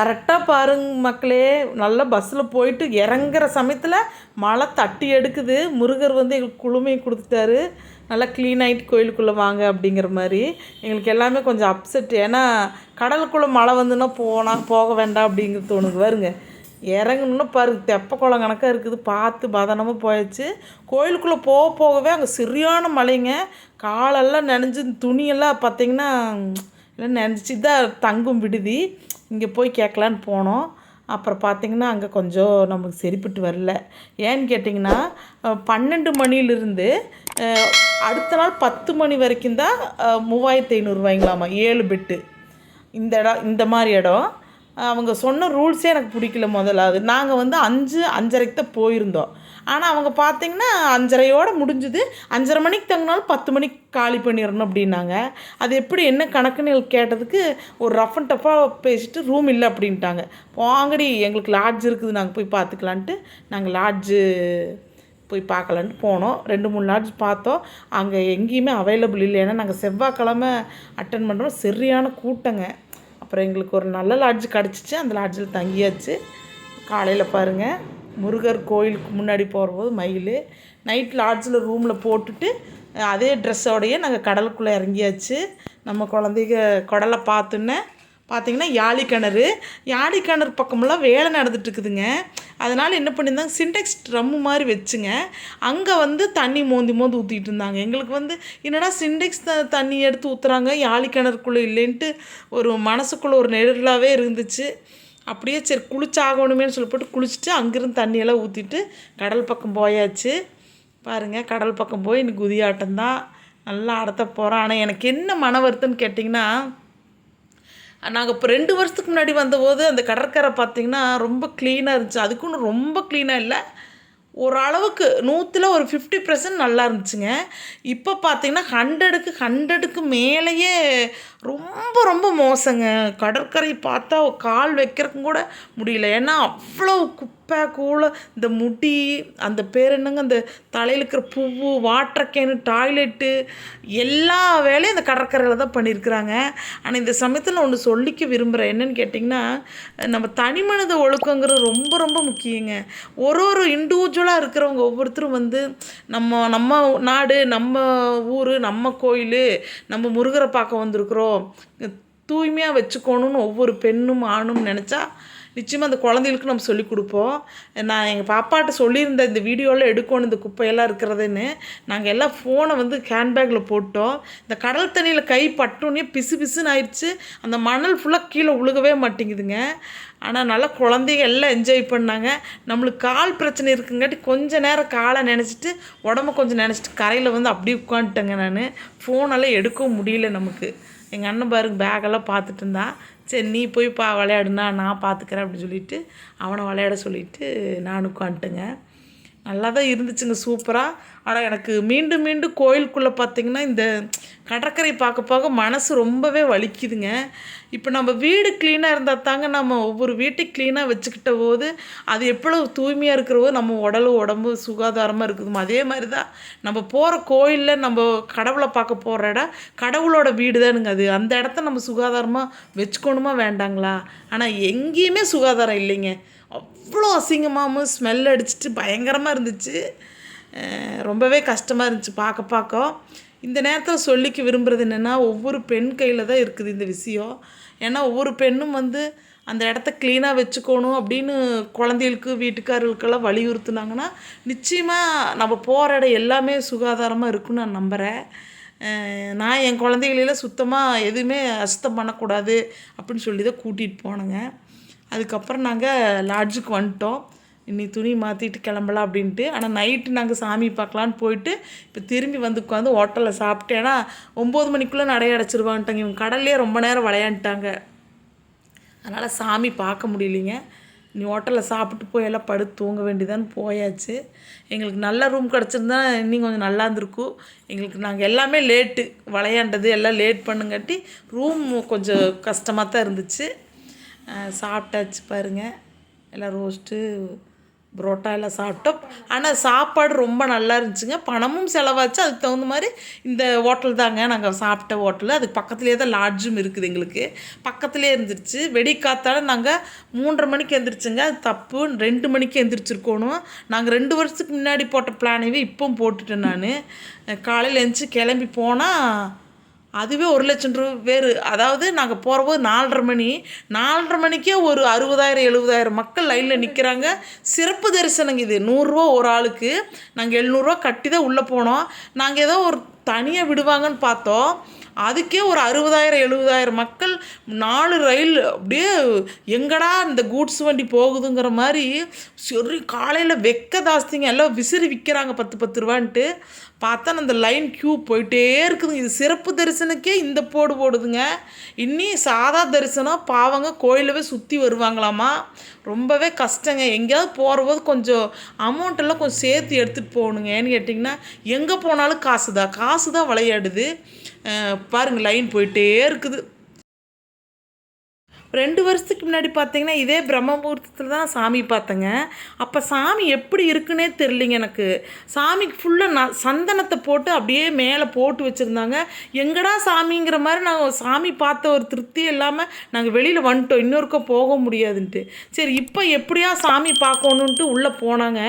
கரெக்டாக பாருங்க மக்களே நல்லா பஸ்ஸில் போயிட்டு இறங்குற சமயத்தில் மழை தட்டி எடுக்குது. முருகர் வந்து எங்களுக்கு குழுமையை கொடுத்துட்டாரு. நல்லா க்ளீன் ஆகிட்டு கோயிலுக்குள்ளே வாங்க அப்படிங்கிற மாதிரி. எங்களுக்கு எல்லாமே கொஞ்சம் அப்செட் ஏன்னா கடலுக்குள்ளே மழை வந்துன்னா போனால் போக வேண்டாம் அப்படிங்கிறது தோணுது. வருங்க இறங்கணுன்னா பாரு தெப்ப குளம் கணக்காக இருக்குது. பார்த்து பதனமாக போயாச்சு. கோயிலுக்குள்ளே போக போகவே அங்கே சரியான மழைங்க. காலெல்லாம் நனைஞ்சு துணியெல்லாம் பார்த்தீங்கன்னா எல்லாம் நினச்சி தான் தங்கும் விடுதி. இங்கே போய் கேட்கலான்னு போனோம். அப்புறம் பார்த்திங்கன்னா அங்கே கொஞ்சம் நமக்கு சரிப்பட்டு வரல. ஏன்னு கேட்டிங்கன்னா பன்னெண்டு மணிலிருந்து அடுத்த நாள் பத்து மணி வரைக்கும் தான் அஹ், மூவாயிரத்து ஐநூறுரூவாய்ங்களாமா ஏழு பெட்டு இந்த இடம் இந்த மாதிரி இடம். அவங்க சொன்ன ரூல்ஸே எனக்கு பிடிக்கல முதல்ல. அது நாங்கள் வந்து அஞ்சு அஞ்சரைக்கு தான் போயிருந்தோம். ஆனால் அவங்க பார்த்தீங்கன்னா அஞ்சரையோடு முடிஞ்சுது. அஞ்சரை மணிக்கு தங்கினாலும் பத்து மணிக்கு காலி பண்ணிடணும் அப்படின்னாங்க. அது எப்படி என்ன கணக்குன்னு கேட்டதுக்கு ஒரு ரஃப் அண்ட் டஃப்பாக பேசிட்டு ரூம் இல்லை அப்படின்ட்டாங்க. வாங்கடி எங்களுக்கு லாட்ஜ் இருக்குது நாங்கள் போய் பார்த்துக்கலான்ட்டு நாங்கள் லாட்ஜு போய் பார்க்கலான்ட்டு போனோம். ரெண்டு மூணு லாட்ஜ் பார்த்தோம் அங்கே எங்கேயுமே அவைலபிள் இல்லை. ஏன்னா நாங்கள் செவ்வாய்க்கிழமை அட்டன் பண்ணுறோம் சரியான கூட்டங்க. அப்புறம் எங்களுக்கு ஒரு நல்ல லாட்ஜ் கிடச்சிச்சு. அந்த லாட்ஜில் தங்கியாச்சு. காலையில் பாருங்கள் முருகர் கோயிலுக்கு முன்னாடி போகிறபோது மயில் நைட் லாட்ஜில் ரூமில் போட்டுட்டு அதே ட்ரெஸ்ஸோடையே நாங்கள் கடலுக்குள்ளே இறங்கியாச்சு. நம்ம குழந்தைங்க குடலை பார்த்துன்னே பார்த்திங்கன்னா யாழி கிணறு. யாழி கிணறு பக்கமெல்லாம் வேலை நடந்துட்டுருக்குதுங்க. அதனால் என்ன பண்ணியிருந்தாங்க? சின்டெக்ஸ் ட்ரம்மு மாதிரி வச்சுங்க. அங்கே வந்து தண்ணி மோந்தி மோந்து ஊற்றிட்டு இருந்தாங்க எங்களுக்கு வந்து என்னடா சின்டெக்ஸ் த தண்ணி எடுத்து ஊற்றுறாங்க யாழி கிணறுக்குள்ளே இல்லைன்ட்டு ஒரு மனசுக்குள்ளே ஒரு நெருடலாகவே இருந்துச்சு. அப்படியே சரி குளிச்சாகணுமேனு சொல்லி போட்டு குளிச்சுட்டு அங்கேருந்து தண்ணியெல்லாம் ஊற்றிட்டு கடல் பக்கம் போயாச்சு. பாருங்கள் கடல் பக்கம் போய் இன்னைக்கு குதியாட்டம் தான். நல்லா அடத்த போகிறோம் ஆனால் எனக்கு என்ன மன வருத்தம்னு கேட்டிங்கன்னா நாங்கள் இப்போ ரெண்டு வருஷத்துக்கு முன்னாடி வந்தபோது அந்த கடற்கரை பார்த்திங்கன்னா ரொம்ப க்ளீனாக இருந்துச்சு. அதுக்குன்னு ரொம்ப க்ளீனாக இல்லை. ஓரளவுக்கு நூற்றில் ஒரு ஃபிஃப்டி பர்சன்ட் நல்லா இருந்துச்சுங்க. இப்போ பார்த்தீங்கன்னா ஹண்ட்ரடுக்கு ஹண்ட்ரடுக்கு மேலேயே ரொம்ப ரொம்ப மோசங்க. கடற்கரை பார்த்தா கால் வைக்கிறக்கும் கூட முடியல. ஏன்னா அவ்வளோ குப்பை கூட இந்த முடி அந்த பேர் என்னங்க அந்த தலையில் இருக்கிற பூவு வாட்டர் கேனு டாய்லெட்டு எல்லா வேலையும் அந்த கடற்கரையில் தான் பண்ணியிருக்கிறாங்க. ஆனால் இந்த சமயத்தில் ஒன்று சொல்லிக்க விரும்புகிறேன் என்னன்னு கேட்டிங்கன்னா நம்ம தனி மனித ஒழுக்கங்கிறது ரொம்ப ரொம்ப முக்கியங்க. ஒரு ஒரு இண்டிவிஜுவலாக இருக்கிறவங்க ஒவ்வொருத்தரும் வந்து நம்ம நம்ம நாடு நம்ம ஊர் நம்ம கோயில் நம்ம முருகரை பார்க்க வந்திருக்கிறோம். தூய்மையாக வச்சுக்கணும்னு ஒவ்வொரு பெண்ணும் ஆணும் நினச்சா நிச்சயமாக அந்த குழந்தைகளுக்கு நம்ம சொல்லிக் கொடுப்போம். நான் எங்கள் பாப்பாட்ட சொல்லியிருந்தேன் இந்த வீடியோவில் எடுக்கணும் இந்த குப்பையெல்லாம் இருக்கிறதுன்னு நாங்கள் எல்லாம் ஃபோனை வந்து ஹேண்ட்பேக்கில் போட்டோம். இந்த கடல் தண்ணியில் கை பட்டோன்னே பிசு பிசுன்னு ஆயிடுச்சு. அந்த மணல் ஃபுல்லாக கீழே உழுகவே மாட்டேங்குதுங்க. ஆனால் நல்லா குழந்தைங்க எல்லாம் என்ஜாய் பண்ணாங்க. நம்மளுக்கு கால் பிரச்சனை இருக்குங்காட்டி கொஞ்ச நேரம் காலை நினச்சிட்டு உடம்ப கொஞ்சம் நினச்சிட்டு கரையில் வந்து அப்படியே உட்காந்துட்டேங்க நான். ஃபோனெல்லாம் எடுக்கவும் முடியல நமக்கு. எங்கள் அண்ணன் பாருங்க பேக்கெல்லாம் பார்த்துட்டு இருந்தான் சரி நீ போய் பா விளையாடுனா நான் பார்த்துக்கிறேன் அப்படின்னு சொல்லிட்டு அவனை விளையாட சொல்லிவிட்டு நான் உட்காந்துட்டேங்க. நல்லா தான் இருந்துச்சுங்க சூப்பராக ஆனால் எனக்கு மீண்டும் மீண்டும் கோயிலுக்குள்ளே பார்த்தீங்கன்னா இந்த கடற்கரை பார்க்க பார்க்க மனசு ரொம்பவே வலிக்குதுங்க. இப்போ நம்ம வீடு க்ளீனாக இருந்தால் தாங்க நம்ம ஒவ்வொரு வீட்டையும் க்ளீனாக வச்சுக்கிட்ட போது அது எவ்வளோ தூய்மையாக இருக்கிற போது நம்ம உடலும் உடம்பு சுகாதாரமாக இருக்குதுமோ அதே மாதிரி தான் நம்ம போகிற கோயிலில் நம்ம கடவுளை பார்க்க போகிற இடம் கடவுளோட வீடு தானுங்க அது. அந்த இடத்த நம்ம சுகாதாரமாக வச்சுக்கணுமா வேண்டாங்களா? ஆனால் எங்கேயுமே சுகாதாரம் இல்லைங்க. அவ்வளோ அசிங்கமாகவும் ஸ்மெல் அடிச்சிட்டு பயங்கரமாக இருந்துச்சு. ரொம்பவே கஷ்டமாக இருந்துச்சு பார்க்க பார்க்க. இந்த நேரத்தில் சொல்லிக்க விரும்புகிறது என்னென்னா ஒவ்வொரு பெண் கையில் தான் இருக்குது இந்த விஷயம். ஏன்னா ஒவ்வொரு பெண்ணும் வந்து அந்த இடத்த க்ளீனாக வச்சுக்கணும் அப்படின்னு குழந்தைகளுக்கு வீட்டுக்காரர்களுக்கெல்லாம் வலியுறுத்துனாங்கன்னா நிச்சயமாக நம்ம போகிற இடம் எல்லாமே சுகாதாரமாக இருக்குன்னு நான் நம்புகிறேன் நான் என் குழந்தைகளெல்லாம் சுத்தமாக எதுவுமே அசுத்தம் பண்ணக்கூடாது அப்படின்னு சொல்லி தான் கூட்டிகிட்டு போனேங்க. அதுக்கப்புறம் நாங்கள் லாட்ஜுக்கு வந்துட்டோம். இன்னி துணி மாற்றிட்டு கிளம்பலாம் அப்படின்ட்டு. ஆனால் நைட்டு நாங்கள் சாமி பார்க்கலான்னு போயிட்டு இப்போ திரும்பி வந்து உட்காந்து ஹோட்டலில் சாப்பிட்டு ஏன்னா ஒம்பது மணிக்குள்ளே நடை அடைச்சிருவான்ட்டாங்க. இவங்க கடல்லே ரொம்ப நேரம் விளையாண்டுட்டாங்க. அதனால் சாமி பார்க்க முடியலைங்க. நீ ஹோட்டலில் சாப்பிட்டு போய் எல்லாம் படுத்து தூங்க வேண்டியதான்னு போயாச்சு. எங்களுக்கு நல்ல ரூம் கிடச்சிருந்தா இன்னும் கொஞ்சம் நல்லா இருந்திருக்கும். எங்களுக்கு நாங்கள் எல்லாமே லேட்டு விளையாண்டது எல்லாம் லேட் பண்ணுங்காட்டி ரூம் கொஞ்சம் கஷ்டமாக தான் இருந்துச்சு. சாப்பிட்டாச்சு பாருங்கள் எல்லாம் ரோஸ்ட்டு புரோட்டா எல்லாம் சாப்பிட்டோம். ஆனால் சாப்பாடு ரொம்ப நல்லா இருந்துச்சுங்க. பணமும் செலவாச்சு. அதுக்கு தகுந்த மாதிரி இந்த ஹோட்டல் தாங்க நாங்கள் சாப்பிட்ட ஹோட்டலு அதுக்கு பக்கத்துலேயே தான் லாட்ஜும் இருக்குது எங்களுக்கு. பக்கத்துலேயே இருந்துருச்சு. வெடிக்காத்தால நாங்கள் மூன்றரை மணிக்கு எந்திரிச்சுங்க. அது தப்பு. ரெண்டு மணிக்கு எந்திரிச்சிருக்கணும். நாங்கள் ரெண்டு வருஷத்துக்கு முன்னாடி போட்ட பிளானவே இப்போவும் போட்டுட்டேன் நான். காலையில் எழுந்துச்சி கிளம்பி போனால் அதுவே ஒரு லட்சம் ரூபா வேறு அதாவது நாங்கள் போகிறபோது நாலரை மணி நாலரை மணிக்கே ஒரு அறுபதாயிரம் எழுபதாயிரம் மக்கள் லைனில் நிற்கிறாங்க சிறப்பு தரிசனங்க இது. நூறுரூவா ஒரு ஆளுக்கு. நாங்கள் எழுநூறுவா கட்டி தான் உள்ளே போனோம். நாங்கள் ஏதோ ஒரு தனியாக விடுவாங்கன்னு பார்த்தோம். அதுக்கே ஒரு அறுபதாயிரம் எழுபதாயிரம் மக்கள் நாலு ரயில் அப்படியே எங்கடா இந்த கூட்ஸ் வண்டி போகுதுங்கிற மாதிரி சரி காலையில் வெக்க தாஸ்திங்க. எல்லாம் விசிறி விற்கிறாங்க பத்து பத்து ரூபான்ட்டு. பார்த்தா அந்த லைன் க்யூ போயிட்டே இருக்குதுங்க. இது சிறப்பு தரிசனக்கே இந்த போடு போடுதுங்க. இன்னி சாதா தரிசனம் பாவங்க கோயிலவே சுற்றி வருவாங்களாமா? ரொம்பவே கஷ்டங்க. எங்கேயாவது போகிறபோது கொஞ்சம் அமௌண்ட்டெல்லாம் கொஞ்சம் சேர்த்து எடுத்துகிட்டு போகணுங்க. ஏன்னு கேட்டிங்கன்னா எங்கே போனாலும் காசு தான் காசு தான் விளையாடுது பாருங்கள் லைன் போயிட்டே இருக்குது. ரெண்டு வருஷத்துக்கு முன்னாடி பார்த்தீங்கன்னா இதே பிரம்மபுரத்தில் தான் சாமி பார்த்தேங்க. அப்போ சாமி எப்படி இருக்குன்னே தெரிலிங்க எனக்கு. சாமிக்கு ஃபுல்லாக ந சந்தனத்தை போட்டு அப்படியே மேலே போட்டு வச்சுருந்தாங்க. எங்கடா சாமிங்கிற மாதிரி நாங்கள் சாமி பார்த்த ஒரு திருப்தி இல்லாமல் நாங்கள் வெளியில் வந்துட்டோம். இன்னொருக்கோ போக முடியாதுன்ட்டு. சரி இப்போ எப்படியா சாமி பார்க்கணுன்ட்டு உள்ளே போனாங்க.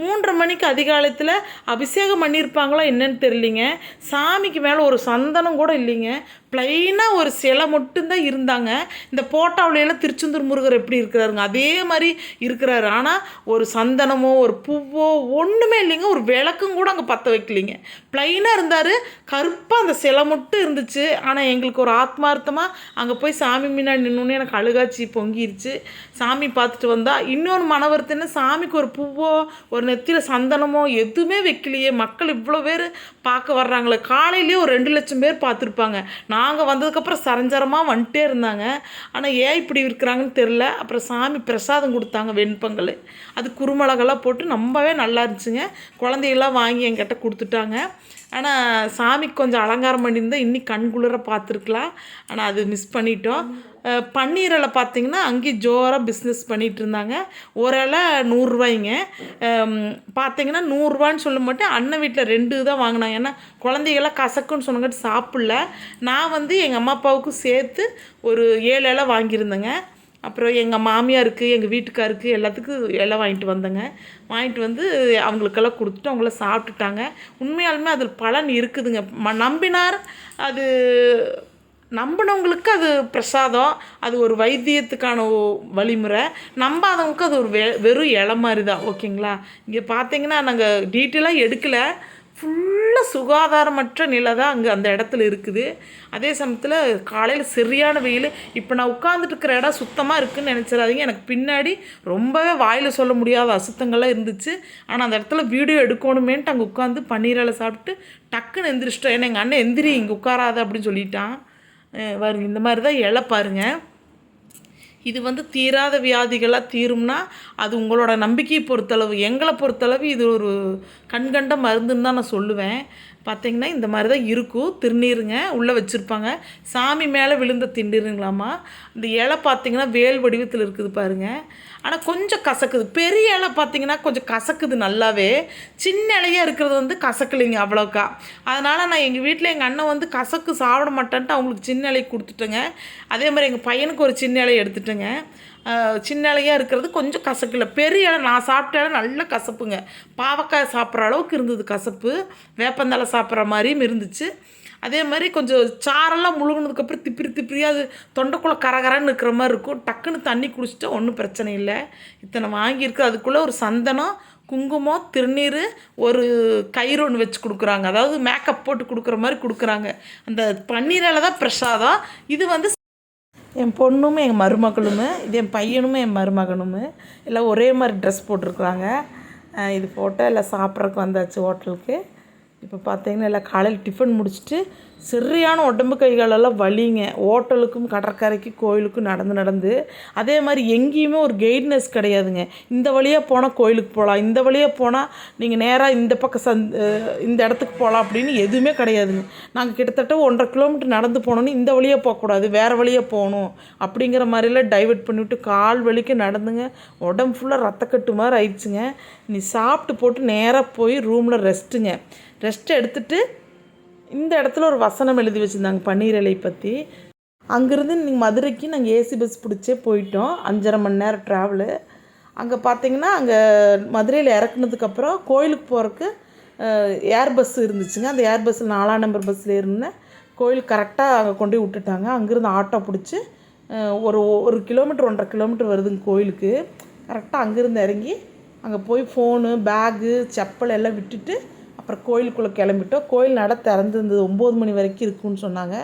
மூன்றரை மணிக்கு அதிகாலத்தில் அபிஷேகம் பண்ணியிருப்பாங்களா என்னன்னு தெரியலிங்க. சாமிக்கு மேலே ஒரு சந்தனம் கூட இல்லைங்க. ப்ளைனாக ஒரு சிலை மட்டும்தான் இருந்தாங்க. இந்த போ எல்லாம் திருச்செந்தூர் முருகர் எப்படி இருக்கிறாருங்க? அதே மாதிரி இருக்கிறாரு. ஆனால் ஒரு சந்தனமோ ஒரு பூவோ ஒன்றுமே இல்லைங்க. ஒரு விளக்கும் கூட அங்கே பற்ற வைக்கலிங்க. ப்ளைனாக இருந்தார். கருப்பாக அந்த சிலை மட்டும் இருந்துச்சு. ஆனால் எங்களுக்கு ஒரு ஆத்மார்த்தமாக அங்கே போய் சாமி முன்னாடி நின்னோன்னே எனக்கு அழுகாச்சி பொங்கிருச்சு. சாமி பார்த்துட்டு வந்தால் இன்னொன்று மனவர்த்தின்னு சாமிக்கு ஒரு பூவோ ஒரு நெத்தியில் சந்தனமோ எதுவுமே வைக்கலையே. மக்கள் இவ்வளோ பேர் பார்க்க வர்றாங்களே. காலையிலேயே ஒரு ரெண்டு லட்சம் பேர் பார்த்துருப்பாங்க. நாங்கள் வந்ததுக்கப்புறம் சரஞ்சரமாக வந்துட்டே இருந்தாங்க. ஆனால் ஏன் இப்படி இருக்கிறாங்கன்னு தெரில அப்புறம் சாமி பிரசாதம் கொடுத்தாங்க வெண்பொங்கல். அது குருமிளகெல்லாம் போட்டு ரொம்பவே நல்லா இருந்துச்சுங்க. குழந்தைகள்லாம் வாங்கி என்கிட்ட கொடுத்துட்டாங்க. ஆனால் சாமிக்கு கொஞ்சம் அலங்காரம் பண்ணியிருந்தால் இன்னி கண் குளிர பார்த்துருக்கலாம். ஆனால் அது மிஸ் பண்ணிட்டோம். பன்னீரில் பார்த்தீங்கன்னா அங்கேயும் ஜோராக பிஸ்னஸ் பண்ணிகிட்டு இருந்தாங்க. ஒரு இலை நூறுரூவாய்ங்க பார்த்தீங்கன்னா நூறுரூவான்னு சொல்ல மாட்டேன் அண்ணன் வீட்டில் ரெண்டு தான் வாங்கினாங்க. ஏன்னா குழந்தைகள்லாம் கசக்குன்னு சொன்னங்காட்டி சாப்பிடல. நான் வந்து எங்கள் அம்மா அப்பாவுக்கும் சேர்த்து ஒரு ஏழு இலை வாங்கியிருந்தேங்க. அப்புறம் எங்கள் மாமியாருக்கு எங்கள் வீட்டுக்காருக்கு எல்லாத்துக்கும் இலை வாங்கிட்டு வந்தேங்க. வாங்கிட்டு வந்து அவங்களுக்கெல்லாம் கொடுத்துட்டு அவங்கள சாப்பிட்டுட்டாங்க. உண்மையாலுமே அதில் பலன் இருக்குதுங்க. ம நம்பினார் அது நம்பினவங்களுக்கு அது பிரசாதம் அது ஒரு வைத்தியத்துக்கான வழிமுறை. நம்பாதவங்களுக்கு அது ஒரு வெ வெறும் இலை மாதிரி தான் ஓகேங்களா? இங்கே பார்த்தீங்கன்னா நாங்கள் டீட்டெயிலாக எடுக்கலை. ஃபுல்லாக சுகாதாரமற்ற நிலை தான் அங்கே அந்த இடத்துல இருக்குது. அதே சமயத்தில் காலையில் சரியான வெயில். இப்போ நான் உட்காந்துட்டு இருக்கிற இடம் சுத்தமாக இருக்குன்னு நினச்சிடாதீங்க. எனக்கு பின்னாடி ரொம்பவே வாயில் சொல்ல முடியாத அசுத்தங்கள்லாம் இருந்துச்சு. ஆனால் அந்த இடத்துல வீடியோ எடுக்கணுமேன்ட்டு அங்கே உட்காந்து பன்னீரில் சாப்பிட்டு டக்குன்னு எந்திரிச்சிட்டோம். ஏன்னா எங்கள் அண்ணன் எந்திரி இங்கே உட்காராத அப்படின்னு சொல்லிட்டான். வருங்க இந்த மாதிரி தான் இலை இது வந்து தீராத வியாதிகளாக தீரும்னா அது உங்களோட நம்பிக்கையை பொறுத்தளவு எங்களை பொறுத்தளவு இது ஒரு கண்கண்ட மருந்துன்னு தான் நான் சொல்லுவேன். பார்த்தீங்கன்னா இந்த மாதிரி தான் இருக்கும். திருநீருங்க உள்ளே வச்சுருப்பாங்க. சாமி மேலே விழுந்த திண்ணீருங்களாமா இந்த இலை பார்த்தீங்கன்னா வேல் வடிவத்தில் இருக்குது பாருங்கள் ஆனால் கொஞ்சம் கசக்குது. பெரிய இலை பார்த்தீங்கன்னா கொஞ்சம் கசக்குது நல்லாவே. சின்ன இலையாக இருக்கிறது வந்து கசக்கலைங்க அவ்வளோக்கா. அதனால் நான் எங்கள் வீட்டில் எங்கள் அண்ணன் வந்து கசக்கு சாப்பிட மாட்டேன்ட்டு அவங்களுக்கு சின்ன இலை கொடுத்துட்டேங்க. அதே மாதிரி எங்கள் பையனுக்கு ஒரு சின்ன இலை எடுத்துட்டேங்க. சின்ன இலையாக இருக்கிறது கொஞ்சம் கசக்கல. பெரிய இலை நான் சாப்பிட்ட இலை நல்ல கசப்புங்க. பாவக்காய் சாப்பிட்ற அளவுக்கு இருந்தது கசப்பு. வேப்பந்தலை சாப்பிட்ற மாதிரியும் இருந்துச்சு. அதே மாதிரி கொஞ்சம் சாரெல்லாம் முழுங்கினதுக்கப்புறம் திப்பிரி திப்பிரியாக அது தொண்டைக்குள்ளே கரகரன்னு இருக்கிற மாதிரி இருக்கும். டக்குன்னு தண்ணி குடிச்சிட்டா ஒன்றும் பிரச்சனை இல்லை. இத்தனை வாங்கியிருக்கு. அதுக்குள்ளே ஒரு சந்தனம் குங்குமம் திருநீர் ஒரு கயிறு ஒன்று வச்சு கொடுக்குறாங்க. அதாவது மேக்கப் போட்டு கொடுக்குற மாதிரி கொடுக்குறாங்க. அந்த பன்னீரால் தான் பிரசாதம். இது வந்து என் பொண்ணும் என் மருமகளும் இது என் பையனும் என் மருமகனும் எல்லாம் ஒரே மாதிரி ட்ரெஸ் போட்டிருக்குறாங்க. இது போட்டால் எல்லாம் சாப்பிட்றதுக்கு வந்தாச்சு ஹோட்டலுக்கு இப்போ பார்த்தீங்கன்னா எல்லாம் காலையில் டிஃபன் முடிச்சுட்டு சரியான உடம்பு கைகாலெல்லாம் வலிங்க. ஹோட்டலுக்கும் கடற்கரைக்கு கோயிலுக்கும் நடந்து நடந்து. அதே மாதிரி எங்கேயுமே ஒரு கைட்னஸ் கிடையாதுங்க. இந்த வழியாக போனால் கோயிலுக்கு போகலாம் இந்த வழியாக போனால் நீங்கள் நேராக இந்த பக்கம் சந்த் இந்த இடத்துக்கு போகலாம் அப்படின்னு எதுவுமே கிடையாதுங்க. நாங்கள் கிட்டத்தட்ட ஒன்றரை கிலோமீட்டர் நடந்து போனோன்னு இந்த வழியாக போகக்கூடாது வேறு வழியாக போகணும் அப்படிங்கிற மாதிரிலாம் டைவர்ட் பண்ணிவிட்டு கால் வலிக்கு நடந்துங்க. உடம்பு ஃபுல்லாக ரத்தக்கட்டு மாதிரி ஆயிடுச்சுங்க. நீ சாப்பிட்டு போட்டு நேராக போய் ரூமில் ரெஸ்ட்டுங்க ரெஸ்ட் எடுத்துட்டு இந்த இடத்துல ஒரு வசனம் எழுதி வச்சுருந்தாங்க பன்னீர் பற்றி அங்கேருந்து நீங்கள் மதுரைக்கு நாங்கள் ஏசி பஸ் பிடிச்சே போயிட்டோம் அஞ்சரை மணி நேரம் ட்ராவலு அங்கே பார்த்தீங்கன்னா அங்கே மதுரையில் இறக்குனதுக்கப்புறம் கோயிலுக்கு போகிறக்கு ஏர் பஸ் இருந்துச்சுங்க. அந்த ஏர் பஸ்ஸில் நாலாம் நம்பர் பஸ்ஸில் இருந்தேன் கோயில் கரெக்டாக அங்கே கொண்டு போய் விட்டுட்டாங்க. அங்கேருந்து ஆட்டோ பிடிச்சி ஒரு ஒரு கிலோமீட்டர் ஒன்றரை கிலோமீட்டர் வருதுங்க கோயிலுக்கு. கரெக்டாக அங்கேருந்து இறங்கி அங்கே போய் ஃபோனு பேகு செப்பல் எல்லாம் விட்டுட்டு அப்புறம் கோயிலுக்குள்ளே கிளம்பிட்டோம். கோயில் நட திறந்துருந்தது ஒம்பது மணி வரைக்கும் இருக்குன்னு சொன்னாங்க.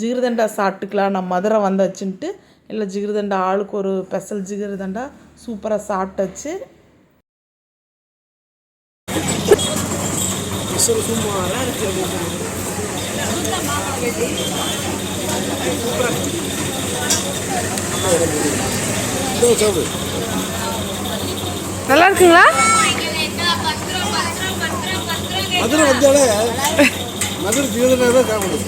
ஜிகிருதண்டா சாப்பிட்டுக்கலாம் நம்ம மதுரை வந்தாச்சுன்ட்டு. இல்லை ஜிகிருதண்டா ஆளுக்கு ஒரு ஸ்பெஷல் ஜிகிருதண்டா சூப்பராக சாப்பிட்டாச்சு. நல்லா இருக்குங்களா? மதுரை வந்தாலே மதுரை ஜீவனாக தான் காமெடி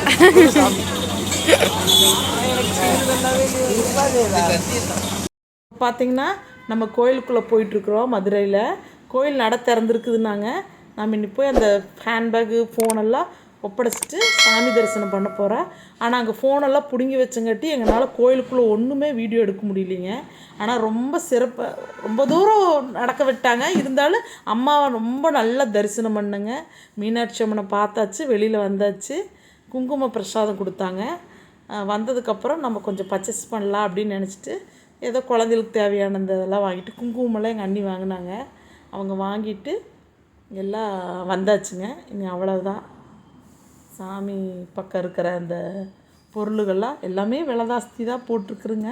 பார்த்தீங்கன்னா நம்ம கோயிலுக்குள்ளே போயிட்டுருக்குறோம் மதுரையில். கோயில் நட திறந்துருக்குதுன்னாங்க. நம்ம இன்னி போய் அந்த ஹேண்ட்பேக்கு ஃபோனெல்லாம் ஒப்படைச்சிட்டு சாமி தரிசனம் பண்ண போகிறேன் ஆனால் அங்கே ஃபோனெல்லாம் பிடுங்கி வச்சங்காட்டி எங்களால் கோயிலுக்குள்ளே ஒன்றுமே வீடியோ எடுக்க முடியலைங்க. ஆனால் ரொம்ப சிறப்பாக ரொம்ப தூரம் நடக்க விட்டாங்க. இருந்தாலும் அம்மாவை ரொம்ப நல்லா தரிசனம் பண்ணுங்க. மீனாட்சி அம்மனை பார்த்தாச்சு வெளியில் வந்தாச்சு. குங்கும பிரசாதம் கொடுத்தாங்க. வந்ததுக்கப்புறம் நம்ம கொஞ்சம் பர்ச்சேஸ் பண்ணலாம் அப்படின்னு நினச்சிட்டு ஏதோ குழந்தைகளுக்கு தேவையான இந்த இதெல்லாம் வாங்கிட்டு குங்குமம்லாம் எங்கள் அண்ணி வாங்கினாங்க. அவங்க வாங்கிட்டு எல்லாம் வந்தாச்சுங்க. இனி அவ்வளோதான் சாமி பக்கம் இருக்கிற அந்த பொருளுகள்லாம் எல்லாமே விலை ஜாஸ்தி தான் போட்டிருக்குறேங்க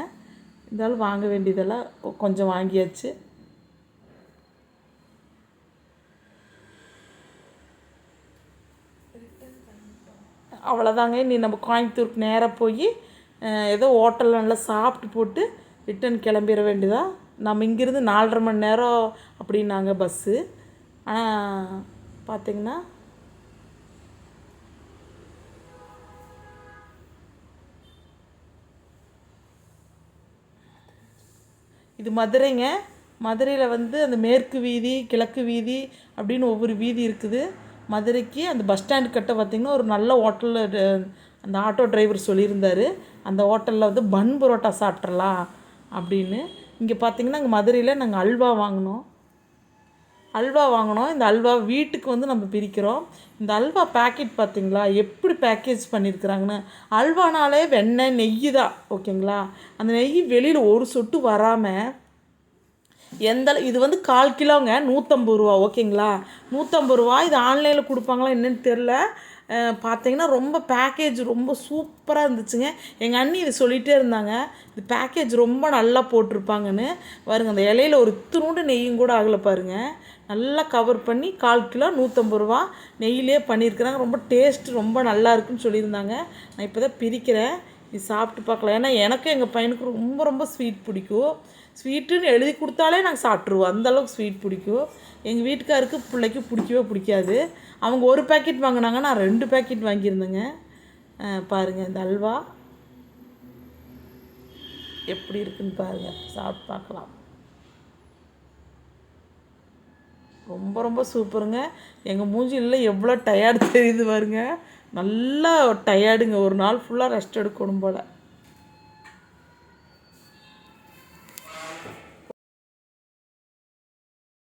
இருந்தாலும் வாங்க வேண்டியதெல்லாம் கொஞ்சம் வாங்கியாச்சு. அவ்வளோதாங்க நீ நம்ம கோயம்புத்தூருக்கு நேராக போய் ஏதோ ஹோட்டலில் நல்லா சாப்பிட்டு போட்டு ரிட்டன் கிளம்பிட வேண்டியதா? நம்ம இங்கேருந்து நாலரை மணி நேரம் அப்படின்னாங்க பஸ்ஸு. ஆனால் பார்த்தீங்கன்னா இது மதுரைங்க. மதுரையில் வந்து அந்த மேற்கு வீதி கிழக்கு வீதி அப்படின்னு ஒவ்வொரு வீதி இருக்குது. மதுரைக்கு அந்த பஸ் ஸ்டாண்டு கிட்ட பார்த்திங்கன்னா ஒரு நல்ல ஹோட்டலில் அந்த ஆட்டோ டிரைவர் சொல்லியிருந்தார். அந்த ஹோட்டலில் வந்து பன் பரோட்டா சாப்பிட்றலாம் அப்படின்னு. இங்கே பார்த்தீங்கன்னா நாங்கள் மதுரையில் நாங்கள் அல்வா வாங்கினோம். அல்வா வாங்கினோம் இந்த அல்வா வீட்டுக்கு வந்து நம்ம பிரிக்கிறோம். இந்த அல்வா பேக்கெட் பார்த்தீங்களா எப்படி பேக்கேஜ் பண்ணியிருக்கிறாங்கன்னு அல்வானாலே வெண்ணெய் நெய் தான். ஓகேங்களா? அந்த நெய் வெளியில் ஒரு சொட்டு வராமல் எந்த இது வந்து கால் கிலோங்க. நூற்றம்பது ரூபா. ஓகேங்களா? நூற்றம்பது ரூபா இது ஆன்லைனில் கொடுப்பாங்களா என்னன்னு தெரில பார்த்தீங்கன்னா ரொம்ப பேக்கேஜ் ரொம்ப சூப்பராக இருந்துச்சுங்க. எங்கள் அண்ணி இது சொல்லிகிட்டே இருந்தாங்க இது பேக்கேஜ் ரொம்ப நல்லா போட்டிருப்பாங்கன்னு. பாருங்க அந்த இலையில ஒரு இத்தினூண்டு நெய்யும் கூட ஆகலை பாருங்க. நல்லா கவர் பண்ணி கால் கிலோ நூற்றம்பது ரூபா நெய்யிலே பண்ணியிருக்கிறாங்க. ரொம்ப டேஸ்ட் ரொம்ப நல்லா இருக்குன்னு சொல்லியிருந்தாங்க. நான் இப்போ தான் பிரிக்கிறேன். இது சாப்பிட்டு பார்க்கலாம். ஏன்னா எனக்கும் எங்கள் பையனுக்கு ரொம்ப ரொம்ப ஸ்வீட் பிடிக்கும். ஸ்வீட்டுன்னு எழுதி கொடுத்தாலே நாங்கள் சாப்பிட்ருவோம் அந்தளவுக்கு ஸ்வீட் பிடிக்கும். எங்கள் வீட்டுக்காருக்கு பிள்ளைக்கு பிடிக்கவே பிடிக்காது. அவங்க ஒரு பேக்கெட் வாங்கினாங்க நான் ரெண்டு பேக்கெட் வாங்கியிருந்தேங்க. பாருங்கள் பாருங்க இந்த அல்வா. எப்படி இருக்குன்னு பாருங்கள் சாப்பிட்டு பார்க்கலாம். ரொம்ப ரொம்ப சூப்பருங்க. எங்கள் மூஞ்சியில் எவ்வளோ டயர்டு தெரியுது பாருங்க. நல்லா டயர்டுங்க ஒரு நாள் ஃபுல்லாக ரெஸ்ட் எடுக்கணும் போல்.